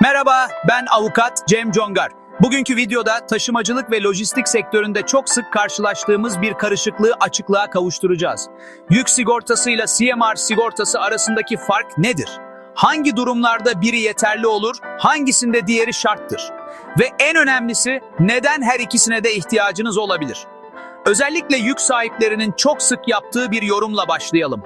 Merhaba, ben avukat Cem Congar. Bugünkü videoda taşımacılık ve lojistik sektöründe çok sık karşılaştığımız bir karışıklığı açıklığa kavuşturacağız. Yük sigortası ile CMR sigortası arasındaki fark nedir? Hangi durumlarda biri yeterli olur, hangisinde diğeri şarttır? Ve en önemlisi neden her ikisine de ihtiyacınız olabilir? Özellikle yük sahiplerinin çok sık yaptığı bir yorumla başlayalım.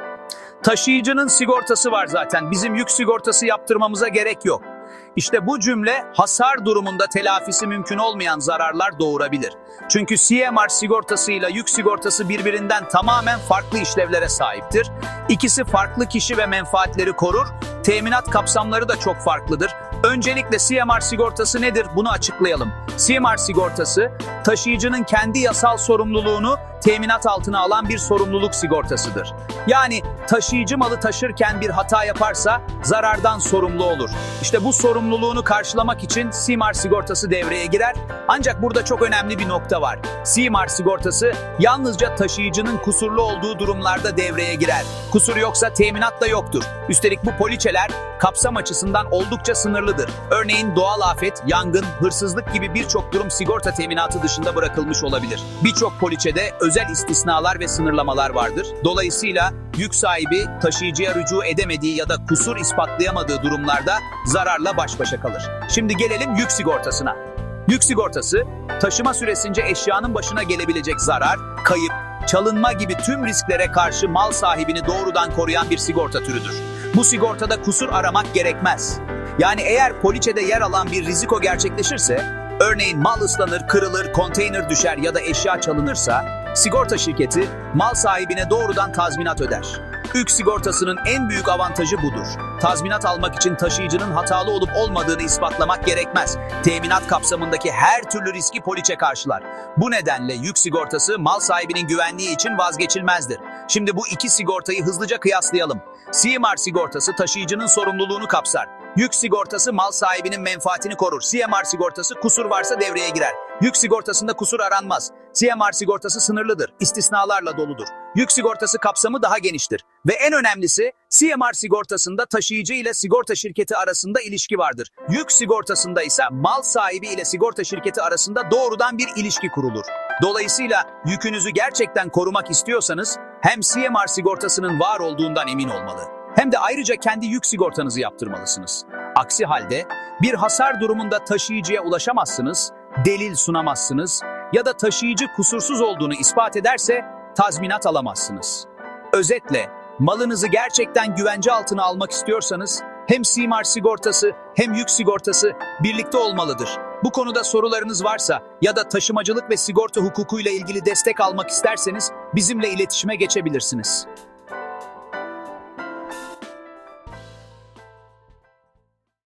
Taşıyıcının sigortası var zaten. Bizim yük sigortası yaptırmamıza gerek yok. İşte bu cümle hasar durumunda telafisi mümkün olmayan zararlar doğurabilir. Çünkü CMR sigortasıyla yük sigortası birbirinden tamamen farklı işlevlere sahiptir. İkisi farklı kişi ve menfaatleri korur. Teminat kapsamları da çok farklıdır. Öncelikle CMR sigortası nedir? Bunu açıklayalım. CMR sigortası taşıyıcının kendi yasal sorumluluğunu teminat altına alan bir sorumluluk sigortasıdır. Yani taşıyıcı malı taşırken bir hata yaparsa zarardan sorumlu olur. İşte bu sorumluluğunu karşılamak için CMR sigortası devreye girer. Ancak burada çok önemli bir nokta var. CMR sigortası yalnızca taşıyıcının kusurlu olduğu durumlarda devreye girer. Kusur yoksa teminat da yoktur. Üstelik bu poliçeler kapsam açısından oldukça sınırlıdır. Örneğin doğal afet, yangın, hırsızlık gibi birçok durum sigorta teminatı dışında bırakılmış olabilir. Birçok poliçede özel istisnalar ve sınırlamalar vardır. Dolayısıyla yük sahibi taşıyıcıya rücu edemediği ya da kusur ispatlayamadığı durumlarda zararla baş başa kalır. Şimdi gelelim yük sigortasına. Yük sigortası, taşıma süresince eşyanın başına gelebilecek zarar, kayıp, çalınma gibi tüm risklere karşı mal sahibini doğrudan koruyan bir sigorta türüdür. Bu sigortada kusur aramak gerekmez. Yani eğer poliçede yer alan bir riziko gerçekleşirse, örneğin mal ıslanır, kırılır, konteyner düşer ya da eşya çalınırsa, sigorta şirketi mal sahibine doğrudan tazminat öder. Yük sigortasının en büyük avantajı budur. Tazminat almak için taşıyıcının hatalı olup olmadığını ispatlamak gerekmez. Teminat kapsamındaki her türlü riski poliçe karşılar. Bu nedenle yük sigortası mal sahibinin güvenliği için vazgeçilmezdir. Şimdi bu iki sigortayı hızlıca kıyaslayalım. CMR sigortası taşıyıcının sorumluluğunu kapsar. Yük sigortası mal sahibinin menfaatini korur. CMR sigortası kusur varsa devreye girer. Yük sigortasında kusur aranmaz. CMR sigortası sınırlıdır, istisnalarla doludur. Yük sigortası kapsamı daha geniştir. Ve en önemlisi CMR sigortasında taşıyıcı ile sigorta şirketi arasında ilişki vardır. Yük sigortasında ise mal sahibi ile sigorta şirketi arasında doğrudan bir ilişki kurulur. Dolayısıyla yükünüzü gerçekten korumak istiyorsanız hem CMR sigortasının var olduğundan emin olmalı hem de ayrıca kendi yük sigortanızı yaptırmalısınız. Aksi halde bir hasar durumunda taşıyıcıya ulaşamazsınız, delil sunamazsınız ya da taşıyıcı kusursuz olduğunu ispat ederse tazminat alamazsınız. Özetle malınızı gerçekten güvence altına almak istiyorsanız hem CMR sigortası hem yük sigortası birlikte olmalıdır. Bu konuda sorularınız varsa ya da taşımacılık ve sigorta hukukuyla ilgili destek almak isterseniz bizimle iletişime geçebilirsiniz.